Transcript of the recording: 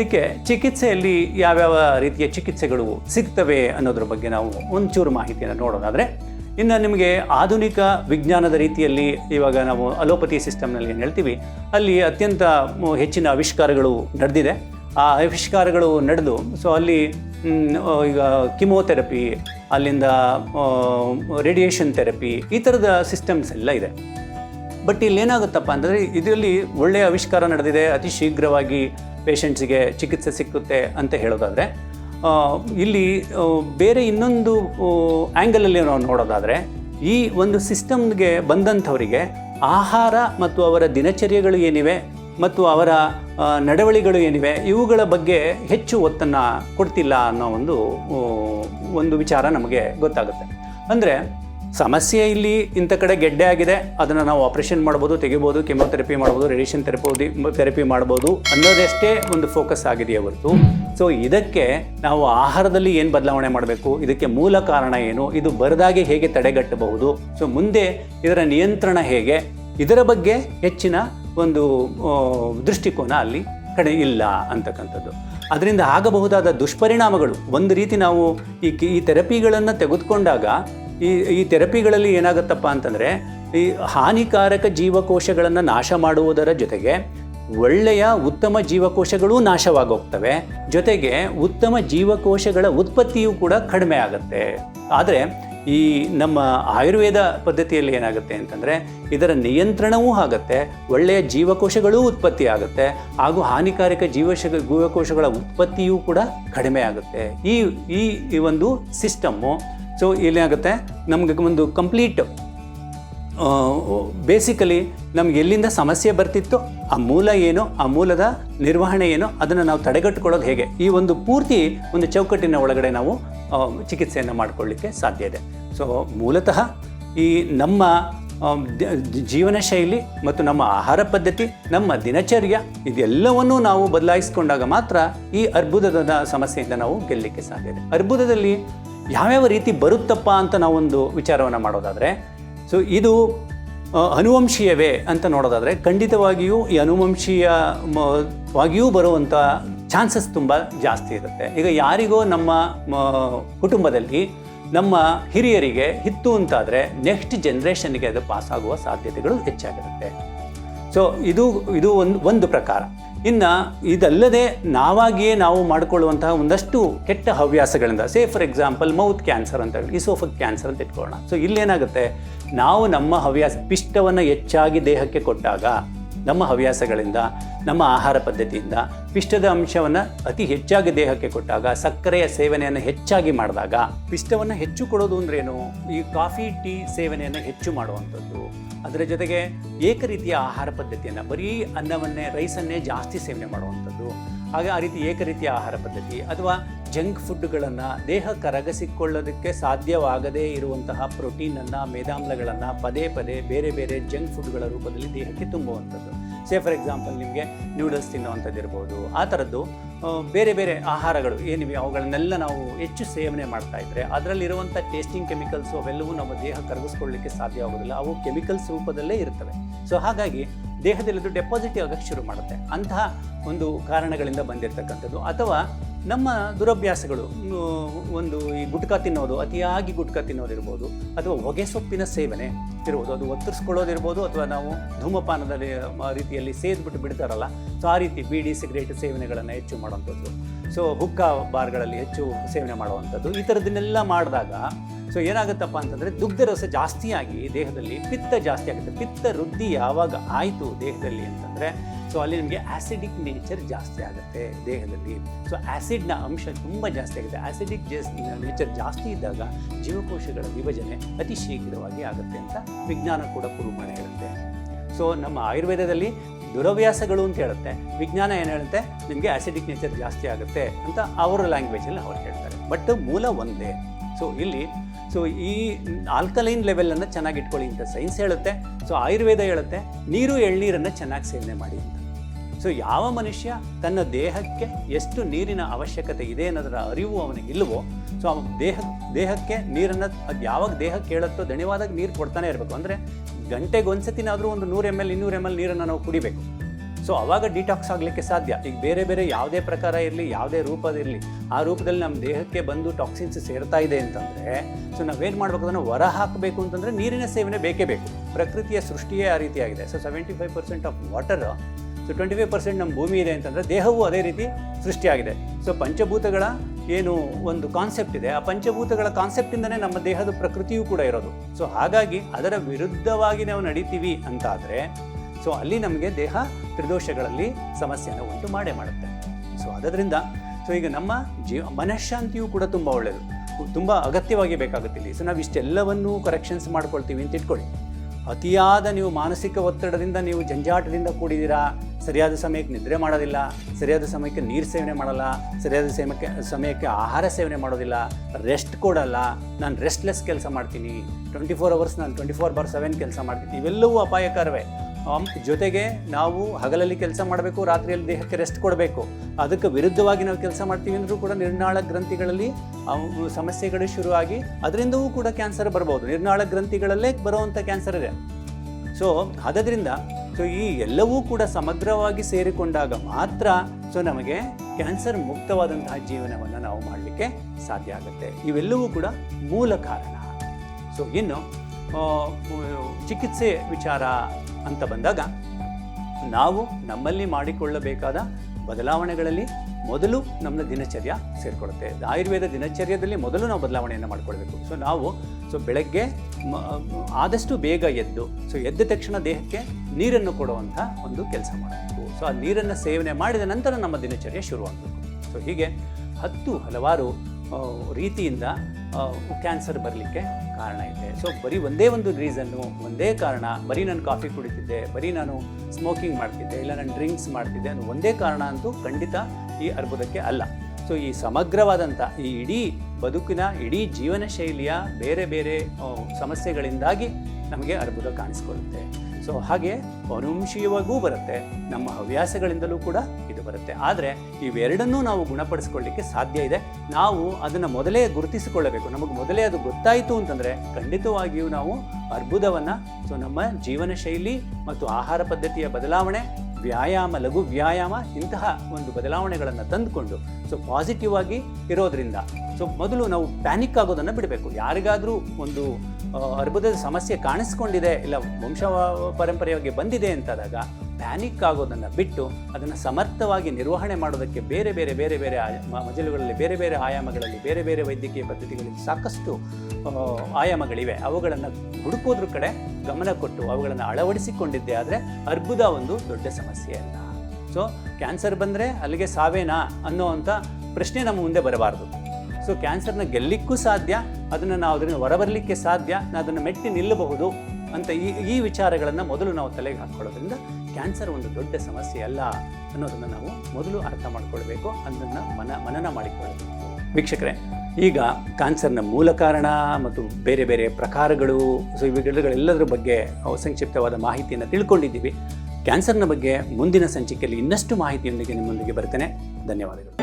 ಅದಕ್ಕೆ ಚಿಕಿತ್ಸೆಯಲ್ಲಿ ಯಾವ್ಯಾವ ರೀತಿಯ ಚಿಕಿತ್ಸೆಗಳು ಸಿಗ್ತವೆ ಅನ್ನೋದ್ರ ಬಗ್ಗೆ ನಾವು ಒಂಚೂರು ಮಾಹಿತಿಯನ್ನು ನೋಡೋದಾದರೆ ಇನ್ನು ನಿಮಗೆ ಆಧುನಿಕ ವಿಜ್ಞಾನದ ರೀತಿಯಲ್ಲಿ ಇವಾಗ ನಾವು ಅಲೋಪತಿ ಸಿಸ್ಟಮ್ನಲ್ಲಿ ಏನು ಹೇಳ್ತೀವಿ, ಅಲ್ಲಿ ಅತ್ಯಂತ ಹೆಚ್ಚಿನ ಆವಿಷ್ಕಾರಗಳು ನಡೆದಿದೆ. ಆ ಆವಿಷ್ಕಾರಗಳು ನಡೆದು ಸೊ ಅಲ್ಲಿ ಈಗ ಕಿಮೋಥೆರಪಿ, ಅಲ್ಲಿಂದ ರೇಡಿಯೇಷನ್ ಥೆರಪಿ ಈ ಥರದ ಸಿಸ್ಟಮ್ಸ್ ಎಲ್ಲ ಇದೆ. ಬಟ್ ಇಲ್ಲಿ ಏನಾಗುತ್ತಪ್ಪ ಅಂದರೆ ಇದರಲ್ಲಿ ಒಳ್ಳೆಯ ಆವಿಷ್ಕಾರ ನಡೆದಿದೆ, ಅತಿ ಶೀಘ್ರವಾಗಿ ಪೇಷಂಟ್ಸಿಗೆ ಚಿಕಿತ್ಸೆ ಸಿಕ್ಕುತ್ತೆ ಅಂತ ಹೇಳೋದಾದರೆ ಇಲ್ಲಿ ಬೇರೆ ಇನ್ನೊಂದು ಆ್ಯಂಗಲಲ್ಲಿ ನಾವು ನೋಡೋದಾದರೆ, ಈ ಒಂದು ಸಿಸ್ಟಮ್ಗೆ ಬಂದಂಥವರಿಗೆ ಆಹಾರ ಮತ್ತು ಅವರ ದಿನಚರ್ಯಗಳು ಏನಿವೆ ಮತ್ತು ಅವರ ನಡವಳಿಗಳು ಏನಿವೆ, ಇವುಗಳ ಬಗ್ಗೆ ಹೆಚ್ಚು ಒತ್ತನ್ನು ಕೊಡ್ತಿಲ್ಲ ಅನ್ನೋ ಒಂದು ಒಂದು ವಿಚಾರ ನಮಗೆ ಗೊತ್ತಾಗುತ್ತೆ. ಅಂದರೆ ಸಮಸ್ಯೆ ಇಲ್ಲಿ ಇಂಥ ಕಡೆ ಗೆಡ್ಡೆ ಆಗಿದೆ. ಅದನ್ನು ನಾವು ಆಪರೇಷನ್ ಮಾಡ್ಬೋದು, ತೆಗಿಬೋದು ಕೆಮೊಥೆರಪಿ ಮಾಡ್ಬೋದು ರೇಡಿಯೇಷನ್ ಥೆರಪಿ ಥೆರಪಿ ಮಾಡ್ಬೋದು ಅನ್ನೋದಷ್ಟೇ ಒಂದು ಫೋಕಸ್ ಆಗಿದೆಯೇ ಹೊರತು. ಸೊ ಇದಕ್ಕೆ ನಾವು ಆಹಾರದಲ್ಲಿ ಏನು ಬದಲಾವಣೆ ಮಾಡಬೇಕು? ಇದಕ್ಕೆ ಮೂಲ ಕಾರಣ ಏನು? ಇದು ಬರದಾಗಿ ಹೇಗೆ ತಡೆಗಟ್ಟಬಹುದು? ಸೊ ಮುಂದೆ ಇದರ ನಿಯಂತ್ರಣ ಹೇಗೆ? ಇದರ ಬಗ್ಗೆ ಹೆಚ್ಚಿನ ಒಂದು ದೃಷ್ಟಿಕೋನ ಅಲ್ಲಿ ಕಡೆ ಇಲ್ಲ ಅಂತಕ್ಕಂಥದ್ದು. ಅದರಿಂದ ಆಗಬಹುದಾದ ದುಷ್ಪರಿಣಾಮಗಳು. ಒಂದು ರೀತಿ ನಾವು ಈ ಈ ಥೆರಪಿಗಳನ್ನು ತೆಗೆದುಕೊಂಡಾಗ ಈ ಈ ಥೆರಪಿಗಳಲ್ಲಿ ಏನಾಗುತ್ತಪ್ಪ ಅಂತಂದರೆ, ಈ ಹಾನಿಕಾರಕ ಜೀವಕೋಶಗಳನ್ನು ನಾಶ ಮಾಡುವುದರ ಜೊತೆಗೆ ಒಳ್ಳೆಯ ಉತ್ತಮ ಜೀವಕೋಶಗಳೂ ನಾಶವಾಗೋಗ್ತವೆ. ಜೊತೆಗೆ ಉತ್ತಮ ಜೀವಕೋಶಗಳ ಉತ್ಪತ್ತಿಯೂ ಕೂಡ ಕಡಿಮೆ ಆಗುತ್ತೆ. ಆದರೆ ಈ ನಮ್ಮ ಆಯುರ್ವೇದ ಪದ್ಧತಿಯಲ್ಲಿ ಏನಾಗುತ್ತೆ ಅಂತಂದರೆ, ಇದರ ನಿಯಂತ್ರಣವೂ ಆಗುತ್ತೆ, ಒಳ್ಳೆಯ ಜೀವಕೋಶಗಳೂ ಉತ್ಪತ್ತಿ ಆಗುತ್ತೆ, ಹಾಗೂ ಹಾನಿಕಾರಕ ಜೀವಶ, ಜೀವಕೋಶಗಳ ಉತ್ಪತ್ತಿಯೂ ಕೂಡ ಕಡಿಮೆ ಆಗುತ್ತೆ. ಈ ಈ ಒಂದು ಸಿಸ್ಟಮ್ಮು ಸೊ ಏನಾಗುತ್ತೆ ನಮಗೆ ಒಂದು ಕಂಪ್ಲೀಟ್ ಬೇಸಿಕಲಿ ನಮ್ಗೆ ಎಲ್ಲಿಂದ ಸಮಸ್ಯೆ ಬರ್ತಿತ್ತು, ಆ ಮೂಲ ಏನು, ಆ ಮೂಲದ ನಿರ್ವಹಣೆ ಏನು, ಅದನ್ನು ನಾವು ತಡೆಗಟ್ಕೊಳ್ಳೋದು ಹೇಗೆ? ಈ ಒಂದು ಪೂರ್ತಿ ಒಂದು ಚೌಕಟ್ಟಿನ ಒಳಗಡೆ ನಾವು ಚಿಕಿತ್ಸೆಯನ್ನು ಮಾಡಿಕೊಳ್ಳಿಕ್ಕೆ ಸಾಧ್ಯ ಇದೆ. ಸೊ ಮೂಲತಃ ಈ ನಮ್ಮ ಜೀವನ ಶೈಲಿ ಮತ್ತು ನಮ್ಮ ಆಹಾರ ಪದ್ಧತಿ, ನಮ್ಮ ದಿನಚರ್ಯ, ಇದೆಲ್ಲವನ್ನೂ ನಾವು ಬದಲಾಯಿಸಿಕೊಂಡಾಗ ಮಾತ್ರ ಈ ಅರ್ಬುದದ ಸಮಸ್ಯೆಯಿಂದ ನಾವು ಗೆಲ್ಲಲಿಕ್ಕೆ ಸಾಧ್ಯ ಇದೆ. ಅರ್ಬುದದಲ್ಲಿ ಯಾವ್ಯಾವ ರೀತಿ ಬರುತ್ತಪ್ಪ ಅಂತ ನಾವೊಂದು ವಿಚಾರವನ್ನು ಮಾಡೋದಾದರೆ, ಸೊ ಇದು ಅನುವಂಶೀಯವೇ ಅಂತ ನೋಡೋದಾದರೆ, ಖಂಡಿತವಾಗಿಯೂ ಈ ಅನುವಂಶೀಯ ಮ- ವಾಗಿಯೂ ಬರುವಂಥ ಚಾನ್ಸಸ್ ತುಂಬ ಜಾಸ್ತಿ ಇರುತ್ತೆ. ಈಗ ಯಾರಿಗೋ ನಮ್ಮ ಕುಟುಂಬದಲ್ಲಿ ನಮ್ಮ ಹಿರಿಯರಿಗೆ ಹಿತ್ತು ಅಂತಾದರೆ, ನೆಕ್ಸ್ಟ್ ಜನ್ರೇಷನ್ಗೆ ಅದು ಪಾಸ್ ಆಗುವ ಸಾಧ್ಯತೆಗಳು ಹೆಚ್ಚಾಗಿರುತ್ತೆ. ಸೊ ಇದು ಇದು ಒಂದು ಒಂದು ಪ್ರಕಾರ. ಇನ್ನು ಇದಲ್ಲದೆ ನಾವಾಗಿಯೇ ನಾವು ಮಾಡಿಕೊಳ್ಳುವಂತಹ ಒಂದಷ್ಟು ಕೆಟ್ಟ ಹವ್ಯಾಸಗಳಿಂದ say for example mouth cancer ಅಂತ ಹೇಳಿ ಇಸೋಫಕ್ ಕ್ಯಾನ್ಸರ್ ಅಂತ ಇಟ್ಕೊಳ್ಳೋಣ. ಸೊ ಇಲ್ಲೇನಾಗುತ್ತೆ? ನಾವು ನಮ್ಮ ಹವ್ಯಾಸ, ಪಿಷ್ಟವನ್ನು ಹೆಚ್ಚಾಗಿ ದೇಹಕ್ಕೆ ಕೊಟ್ಟಾಗ, ನಮ್ಮ ಹವ್ಯಾಸಗಳಿಂದ, ನಮ್ಮ ಆಹಾರ ಪದ್ಧತಿಯಿಂದ ಪಿಷ್ಟದ ಅಂಶವನ್ನು ಅತಿ ಹೆಚ್ಚಾಗಿ ದೇಹಕ್ಕೆ ಕೊಟ್ಟಾಗ, ಸಕ್ಕರೆಯ ಸೇವನೆಯನ್ನು ಹೆಚ್ಚಾಗಿ ಮಾಡಿದಾಗ, ಪಿಷ್ಟವನ್ನು ಹೆಚ್ಚು ಕೊಡೋದು ಅಂದ್ರೇನು ಈ ಕಾಫಿ, ಟೀ ಸೇವನೆಯನ್ನು ಹೆಚ್ಚು ಮಾಡುವಂಥದ್ದು. ಅದರ ಜೊತೆಗೆ ಏಕರೀತಿಯ ಆಹಾರ ಪದ್ಧತಿಯನ್ನು, ಬರೀ ಅನ್ನವನ್ನೇ, ರೈಸನ್ನೇ ಜಾಸ್ತಿ ಸೇವನೆ ಮಾಡುವಂಥದ್ದು. ಹಾಗೆ ಆ ರೀತಿ ಏಕರೀತಿಯ ಆಹಾರ ಪದ್ಧತಿ ಅಥವಾ ಜಂಕ್ ಫುಡ್ಗಳನ್ನು ದೇಹ ಕರಗಿಸಿಕೊಳ್ಳೋದಕ್ಕೆ ಸಾಧ್ಯವಾಗದೇ ಇರುವಂತಹ ಪ್ರೋಟೀನನ್ನು ಮೇಧಾಮ್ಲಗಳನ್ನು ಪದೇ ಪದೇ ಬೇರೆ ಬೇರೆ ಜಂಕ್ ಫುಡ್ಗಳ ರೂಪದಲ್ಲಿ ದೇಹಕ್ಕೆ ತುಂಬುವಂಥದ್ದು. ಸೇ ಫಾರ್ ಎಕ್ಸಾಂಪಲ್ ನಿಮಗೆ ನ್ಯೂಡಲ್ಸ್ ತಿನ್ನುವಂಥದ್ದು ಇರ್ಬೋದು, ಆ ಥರದ್ದು ಬೇರೆ ಬೇರೆ ಆಹಾರಗಳು ಏನಿವೆ, ಅವುಗಳನ್ನೆಲ್ಲ ನಾವು ಹೆಚ್ಚು ಸೇವನೆ ಮಾಡ್ತಾ ಇದ್ದರೆ ಅದರಲ್ಲಿರುವಂಥ ಟೇಸ್ಟಿಂಗ್ ಕೆಮಿಕಲ್ಸು ಅವೆಲ್ಲವೂ ನಮ್ಮ ದೇಹ ಕರಗಿಸ್ಕೊಳ್ಳಿಕ್ಕೆ ಸಾಧ್ಯ ಆಗೋದಿಲ್ಲ ಅವು ಕೆಮಿಕಲ್ಸ್ ರೂಪದಲ್ಲೇ ಇರ್ತವೆ. ಸೊ ಹಾಗಾಗಿ ದೇಹದಲ್ಲಿ ಅದು ಡೆಪಾಸಿಟ್ ಆಗಕ್ಕೆ ಶುರು ಮಾಡುತ್ತೆ. ಅಂತಹ ಒಂದು ಕಾರಣಗಳಿಂದ ಬಂದಿರತಕ್ಕಂಥದ್ದು. ಅಥವಾ ನಮ್ಮ ದುರಭ್ಯಾಸಗಳು ಒಂದು ಈ ಗುಟ್ಕಾ ತಿನ್ನೋದು, ಅತಿಯಾಗಿ ಗುಟ್ಕಾ ತಿನ್ನೋದಿರ್ಬೋದು, ಅಥವಾ ಹೊಗೆ ಸೊಪ್ಪಿನ ಸೇವನೆ ಇರ್ಬೋದು, ಅದು ಒತ್ತರಿಸ್ಕೊಳ್ಳೋದಿರ್ಬೋದು, ಅಥವಾ ನಾವು ಧೂಮಪಾನದ ರೀತಿಯಲ್ಲಿ ಸೇದ್ಬಿಟ್ಟು ಬಿಡ್ತಾರಲ್ಲ, ಸೊ ಆ ರೀತಿ ಬೀಡಿ, ಸಿಗರೇಟ್ ಸೇವನೆಗಳನ್ನು ಹೆಚ್ಚು ಮಾಡುವಂಥದ್ದು. ಸೊ ಹುಕ್ಕಾ ಬಾರ್ಗಳಲ್ಲಿ ಹೆಚ್ಚು ಸೇವನೆ ಮಾಡುವಂಥದ್ದು. ಈ ಥರದನ್ನೆಲ್ಲ ಮಾಡಿದಾಗ ಸೊ ಏನಾಗುತ್ತಪ್ಪ ಅಂತಂದರೆ ದುಗ್ಧ ರಸ ಜಾಸ್ತಿಯಾಗಿ ದೇಹದಲ್ಲಿ ಪಿತ್ತ ಜಾಸ್ತಿ ಆಗುತ್ತೆ. ಪಿತ್ತ ವೃದ್ಧಿ ಯಾವಾಗ ಆಯಿತು ದೇಹದಲ್ಲಿ ಅಂತಂದರೆ ಸೊ ಅಲ್ಲಿ ನಿಮಗೆ ಆ್ಯಸಿಡಿಕ್ ನೇಚರ್ ಜಾಸ್ತಿ ಆಗುತ್ತೆ ದೇಹದಲ್ಲಿ. ಸೊ ಆ್ಯಸಿಡ್ನ ಅಂಶ ತುಂಬ ಜಾಸ್ತಿ ಆಗುತ್ತೆ. ಆ್ಯಸಿಡಿಕ್ ಜಸ್ ನೇಚರ್ ಜಾಸ್ತಿ ಇದ್ದಾಗ ಜೀವಕೋಶಗಳ ವಿಭಜನೆ ಅತಿ ಶೀಘ್ರವಾಗಿ ಆಗುತ್ತೆ ಅಂತ ವಿಜ್ಞಾನ ಕೂಡ ಪ್ರೂವ್ ಹೇಳುತ್ತೆ. ಸೊ ನಮ್ಮ ಆಯುರ್ವೇದದಲ್ಲಿ ದುರವ್ಯಾಸಗಳು ಅಂತ ಹೇಳುತ್ತೆ. ವಿಜ್ಞಾನ ಏನು ಹೇಳುತ್ತೆ? ನಿಮಗೆ ಆ್ಯಸಿಡಿಕ್ ನೇಚರ್ ಜಾಸ್ತಿ ಆಗುತ್ತೆ ಅಂತ ಅವರ ಲ್ಯಾಂಗ್ವೇಜಲ್ಲಿ ಅವ್ರು ಹೇಳ್ತಾರೆ. ಬಟ್ ಮೂಲ ಒಂದೇ. ಸೊ ಇಲ್ಲಿ ಸೊ ಈ ಆಲ್ಕಲೈನ್ ಲೆವೆಲನ್ನು ಚೆನ್ನಾಗಿ ಇಟ್ಕೊಳ್ಳಿ ಅಂತ ಸೈನ್ಸ್ ಹೇಳುತ್ತೆ. ಸೊ ಆಯುರ್ವೇದ ಹೇಳುತ್ತೆ, ನೀರು, ಎಳ್ನೀರನ್ನು ಚೆನ್ನಾಗಿ ಸೇವನೆ ಮಾಡಿ ಅಂತ. ಸೊ ಯಾವ ಮನುಷ್ಯ ತನ್ನ ದೇಹಕ್ಕೆ ಎಷ್ಟು ನೀರಿನ ಅವಶ್ಯಕತೆ ಇದೆ ಅನ್ನೋದರ ಅರಿವು ಅವನಿಗೆ ಇಲ್ಲವೋ ಸೊ ಅವನ ದೇಹ, ದೇಹಕ್ಕೆ ನೀರನ್ನು, ಅದು ಯಾವಾಗ ದೇಹಕ್ಕೆ ಕೇಳುತ್ತೋ, ದಣಿವಾದಾಗ ನೀರು ಕೊಡ್ತಾನೆ ಇರಬೇಕು. ಅಂದರೆ ಗಂಟೆಗೆ ಒಂದ್ಸತಿನಾದರೂ ಒಂದು ನೂರು ಎಂ ಎಲ್ ಇನ್ನೂರು ಎಂ ಎಲ್ ನೀರನ್ನು ನಾವು ಕುಡಿಬೇಕು. ಸೊ ಅವಾಗ ಡಿಟಾಕ್ಸ್ ಆಗಲಿಕ್ಕೆ ಸಾಧ್ಯ. ಈಗ ಬೇರೆ ಬೇರೆ ಯಾವುದೇ ಪ್ರಕಾರ ಇರಲಿ, ಯಾವುದೇ ರೂಪದಿರಲಿ ಆ ರೂಪದಲ್ಲಿ ನಮ್ಮ ದೇಹಕ್ಕೆ ಬಂದು ಟಾಕ್ಸಿನ್ಸ್ ಸೇರ್ತಾ ಇದೆ ಅಂತಂದರೆ, ಸೊ ನಾವೇನು ಮಾಡಬೇಕು ಅದನ್ನು ಹೊರ ಹಾಕಬೇಕು ಅಂತಂದರೆ ನೀರಿನ ಸೇವನೆ ಬೇಕೇ ಬೇಕು. ಪ್ರಕೃತಿಯ ಸೃಷ್ಟಿಯೇ ಆ ರೀತಿಯಾಗಿದೆ so seventy five percent of water so twenty five percent ನಮ್ಮ ಭೂಮಿ ಇದೆ ಅಂತಂದರೆ ದೇಹವೂ ಅದೇ ರೀತಿ ಸೃಷ್ಟಿಯಾಗಿದೆ. ಸೊ ಪಂಚಭೂತಗಳ ಏನು ಒಂದು ಕಾನ್ಸೆಪ್ಟ್ ಇದೆ, ಆ ಪಂಚಭೂತಗಳ ಕಾನ್ಸೆಪ್ಟಿಂದನೇ ನಮ್ಮ ದೇಹದ ಪ್ರಕೃತಿಯೂ ಕೂಡ ಇರೋದು. ಸೊ ಹಾಗಾಗಿ ಅದರ ವಿರುದ್ಧವಾಗಿ ನಾವು ನಡೀತೀವಿ ಅಂತಾದರೆ ಸೊ ಅಲ್ಲಿ ನಮಗೆ ದೇಹ ತ್ರಿದೋಷಗಳಲ್ಲಿ ಸಮಸ್ಯೆಯನ್ನು ಉಂಟು ಮಾಡೇ ಮಾಡುತ್ತೆ. ಸೊ ಅದರಿಂದ ಸೊ ಈಗ ನಮ್ಮ ಜೀವ ಮನಃಶಾಂತಿಯು ಕೂಡ ತುಂಬ ಒಳ್ಳೆಯದು ತುಂಬ ಅಗತ್ಯವಾಗಿ ಬೇಕಾಗುತ್ತೆ ಇಲ್ಲಿ. ಸೊ ನಾವು ಇಷ್ಟೆಲ್ಲವನ್ನೂ ಕರೆಕ್ಷನ್ಸ್ ಮಾಡ್ಕೊಳ್ತೀವಿ ಅಂತ ಇಟ್ಕೊಳ್ಳಿ. ಅತಿಯಾದ ನೀವು ಮಾನಸಿಕ ಒತ್ತಡದಿಂದ ನೀವು ಜಂಜಾಟದಿಂದ ಕೂಡಿದ್ದೀರಾ, ಸರಿಯಾದ ಸಮಯಕ್ಕೆ ನಿದ್ರೆ ಮಾಡೋದಿಲ್ಲ, ಸರಿಯಾದ ಸಮಯಕ್ಕೆ ನೀರು ಸೇವನೆ ಮಾಡಲ್ಲ, ಸರಿಯಾದ ಸಮಯಕ್ಕೆ ಸಮಯಕ್ಕೆ ಆಹಾರ ಸೇವನೆ ಮಾಡೋದಿಲ್ಲ ರೆಸ್ಟ್ ಕೊಡಲ್ಲ, ನಾನು ರೆಸ್ಟ್ಲೆಸ್ ಕೆಲಸ ಮಾಡ್ತೀನಿ ಟ್ವೆಂಟಿ ಫೋರ್ ಅವರ್ಸ್ ನಾನು ಟ್ವೆಂಟಿ ಫೋರ್ ಬಾರ್ ಸೆವೆನ್ ಕೆಲಸ ಮಾಡ್ತೀನಿ, ಇವೆಲ್ಲವೂ ಅಪಾಯಕರವೇ. ಜೊತೆಗೆ ನಾವು ಹಗಲಲ್ಲಿ ಕೆಲಸ ಮಾಡಬೇಕು, ರಾತ್ರಿಯಲ್ಲಿ ದೇಹಕ್ಕೆ ರೆಸ್ಟ್ ಕೊಡಬೇಕು. ಅದಕ್ಕೆ ವಿರುದ್ಧವಾಗಿ ನಾವು ಕೆಲಸ ಮಾಡ್ತೀವಿ ಅಂದರೂ ಕೂಡ ನಿರ್ನಾಳ ಗ್ರಂಥಿಗಳಲ್ಲಿ ಸಮಸ್ಯೆಗಳು ಶುರುವಾಗಿ ಅದರಿಂದವೂ ಕೂಡ ಕ್ಯಾನ್ಸರ್ ಬರ್ಬೋದು. ನಿರ್ನಾಳ ಗ್ರಂಥಿಗಳಲ್ಲೇ ಬರುವಂಥ ಕ್ಯಾನ್ಸರ್ ಇದೆ. ಸೊ ಅದರಿಂದ ಸೊ ಈ ಎಲ್ಲವೂ ಕೂಡ ಸಮಗ್ರವಾಗಿ ಸೇರಿಕೊಂಡಾಗ ಮಾತ್ರ ಸೊ ನಮಗೆ ಕ್ಯಾನ್ಸರ್ ಮುಕ್ತವಾದಂತಹ ಜೀವನವನ್ನು ನಾವು ಮಾಡಲಿಕ್ಕೆ ಸಾಧ್ಯ ಆಗುತ್ತೆ. ಇವೆಲ್ಲವೂ ಕೂಡ ಮೂಲ ಕಾರಣ. ಸೊ ಇನ್ನು ಚಿಕಿತ್ಸೆ ವಿಚಾರ ಅಂತ ಬಂದಾಗ ನಾವು ನಮ್ಮಲ್ಲಿ ಮಾಡಿಕೊಳ್ಳಬೇಕಾದ ಬದಲಾವಣೆಗಳಲ್ಲಿ ಮೊದಲು ನಮ್ಮ ದಿನಚರ್ಯ ಸೇರಿಕೊಡುತ್ತೆ ಆಯುರ್ವೇದ ದಿನಚರ್ಯದಲ್ಲಿ ಮೊದಲು ನಾವು ಬದಲಾವಣೆಯನ್ನು ಮಾಡಿಕೊಳ್ಬೇಕು. ಸೊ ನಾವು ಸೊ ಬೆಳಗ್ಗೆ ಆದಷ್ಟು ಬೇಗ ಎದ್ದು ಸೊ ಎದ್ದ ತಕ್ಷಣ ದೇಹಕ್ಕೆ ನೀರನ್ನು ಕೊಡುವಂಥ ಒಂದು ಕೆಲಸ ಮಾಡಬೇಕು. ಸೊ ಆ ನೀರನ್ನು ಸೇವನೆ ಮಾಡಿದ ನಂತರ ನಮ್ಮ ದಿನಚರ್ಯ ಶುರುವಾಗಬೇಕು. ಸೊ ಹೀಗೆ ಹತ್ತು ಹಲವಾರು ರೀತಿಯಿಂದ ಕ್ಯಾನ್ಸರ್ ಬರಲಿಕ್ಕೆ ಕಾರಣ ಇದೆ. ಸೊ ಬರೀ ಒಂದೇ ಒಂದು ರೀಸನ್ನು ಒಂದೇ ಕಾರಣ, ಬರೀ ನಾನು ಕಾಫಿ ಕುಡಿತಿದ್ದೆ, ಬರೀ ನಾನು ಸ್ಮೋಕಿಂಗ್ ಮಾಡ್ತಿದ್ದೆ, ಇಲ್ಲ ನಾನು ಡ್ರಿಂಕ್ಸ್ ಮಾಡ್ತಿದ್ದೆ ಅನ್ನೋ ಒಂದೇ ಕಾರಣ ಅಂತೂ ಖಂಡಿತ ಈ ಅರ್ಬುದಕ್ಕೆ ಅಲ್ಲ. ಸೊ ಈ ಸಮಗ್ರವಾದಂಥ ಈ ಇಡೀ ಬದುಕಿನ, ಇಡೀ ಜೀವನ ಶೈಲಿಯ ಬೇರೆ ಬೇರೆ ಸಮಸ್ಯೆಗಳಿಂದಾಗಿ ನಮಗೆ ಅರ್ಬುದ ಕಾಣಿಸ್ಕೊಳ್ಳುತ್ತೆ. ಸೊ ಹಾಗೆ ಅನುವಂಶೀಯವಾಗೂ ಬರುತ್ತೆ. ನಮ್ಮ ಹವ್ಯಾಸಗಳಿಂದಲೂ ಕೂಡ ಇದು ಬರುತ್ತೆ. ಆದರೆ ಇವೆರಡನ್ನೂ ನಾವು ಗುಣಪಡಿಸ್ಕೊಳ್ಳಿಕ್ಕೆ ಸಾಧ್ಯ ಇದೆ. ನಾವು ಅದನ್ನು ಮೊದಲೇ ಗುರುತಿಸಿಕೊಳ್ಳಬೇಕು. ನಮಗೆ ಮೊದಲೇ ಅದು ಗೊತ್ತಾಯಿತು ಅಂತಂದರೆ ಖಂಡಿತವಾಗಿಯೂ ನಾವು ಅರ್ಬುದವನ್ನು ಸೊ ನಮ್ಮ ಜೀವನ ಶೈಲಿ ಮತ್ತು ಆಹಾರ ಪದ್ಧತಿಯ ಬದಲಾವಣೆ, ವ್ಯಾಯಾಮ, ಲಘು ವ್ಯಾಯಾಮ ಇಂತಹ ಒಂದು ಬದಲಾವಣೆಗಳನ್ನು ತಂದುಕೊಂಡು ಸೊ ಪಾಸಿಟಿವ್ ಆಗಿ ಇರೋದ್ರಿಂದ ಸೊ ಮೊದಲು ನಾವು ಪ್ಯಾನಿಕ್ ಆಗೋದನ್ನು ಬಿಡಬೇಕು. ಯಾರಿಗಾದರೂ ಒಂದು ಅರ್ಬುದದ ಸಮಸ್ಯೆ ಕಾಣಿಸ್ಕೊಂಡಿದೆ. ಇಲ್ಲ, ವಂಶ ಪರಂಪರೆಯಾಗಿ ಬಂದಿದೆ ಅಂತಾದಾಗ ಪ್ಯಾನಿಕ್ ಆಗೋದನ್ನು ಬಿಟ್ಟು ಅದನ್ನು ಸಮರ್ಥವಾಗಿ ನಿರ್ವಹಣೆ ಮಾಡೋದಕ್ಕೆ ಬೇರೆ ಬೇರೆ ಬೇರೆ ಬೇರೆ ಮಜಲುಗಳಲ್ಲಿ ಬೇರೆ ಬೇರೆ ಆಯಾಮಗಳಲ್ಲಿ ಬೇರೆ ಬೇರೆ ವೈದ್ಯಕೀಯ ಪದ್ಧತಿಗಳಲ್ಲಿ ಸಾಕಷ್ಟು ಆಯಾಮಗಳಿವೆ. ಅವುಗಳನ್ನು ಹುಡುಕೋದ್ರ ಕಡೆ ಗಮನ ಕೊಟ್ಟು ಅವುಗಳನ್ನು ಅಳವಡಿಸಿಕೊಂಡಿದ್ದೆ ಆದರೆ ಅರ್ಬುದ ಒಂದು ದೊಡ್ಡ ಸಮಸ್ಯೆ ಅಲ್ಲ. ಸೊ ಕ್ಯಾನ್ಸರ್ ಬಂದರೆ ಅಲ್ಲಿಗೆ ಸಾವೇನಾ ಅನ್ನೋವಂಥ ಪ್ರಶ್ನೆ ನಮ್ಮ ಮುಂದೆ ಬರಬಾರ್ದು. ಸೊ ಕ್ಯಾನ್ಸರ್ನ ಗೆಲ್ಲಿಕ್ಕೂ ಸಾಧ್ಯ, ಅದನ್ನು ನಾವು ಅದರಿಂದ ಹೊರಬರಲಿಕ್ಕೆ ಸಾಧ್ಯ ಅದನ್ನು ಮೆಟ್ಟಿ ನಿಲ್ಲಬಹುದು ಅಂತ ಈ ಈ ವಿಚಾರಗಳನ್ನು ಮೊದಲು ನಾವು ತಲೆಗೆ ಹಾಕ್ಕೊಳ್ಳೋದ್ರಿಂದ ಕ್ಯಾನ್ಸರ್ ಒಂದು ದೊಡ್ಡ ಸಮಸ್ಯೆ ಅಲ್ಲ ಅನ್ನೋದನ್ನು ನಾವು ಮೊದಲು ಅರ್ಥ ಮಾಡ್ಕೊಳ್ಬೇಕು, ಅದನ್ನು ಮನ, ಮನನ ಮಾಡಿಕೊಳ್ಳಬೇಕು ವೀಕ್ಷಕರೇ, ಈಗ ಕ್ಯಾನ್ಸರ್ನ ಮೂಲ ಕಾರಣ ಮತ್ತು ಬೇರೆ ಬೇರೆ ಪ್ರಕಾರಗಳು, ಸೊ ಇವುಗಳೆಲ್ಲದರ ಬಗ್ಗೆ ಸಂಕ್ಷಿಪ್ತವಾದ ಮಾಹಿತಿಯನ್ನು ತಿಳ್ಕೊಂಡಿದ್ದೀವಿ. ಕ್ಯಾನ್ಸರ್ನ ಬಗ್ಗೆ ಮುಂದಿನ ಸಂಚಿಕೆಯಲ್ಲಿ ಇನ್ನಷ್ಟು ಮಾಹಿತಿಯೊಂದಿಗೆ ನಿಮ್ಮೊಂದಿಗೆ ಬರ್ತೇನೆ. ಧನ್ಯವಾದಗಳು.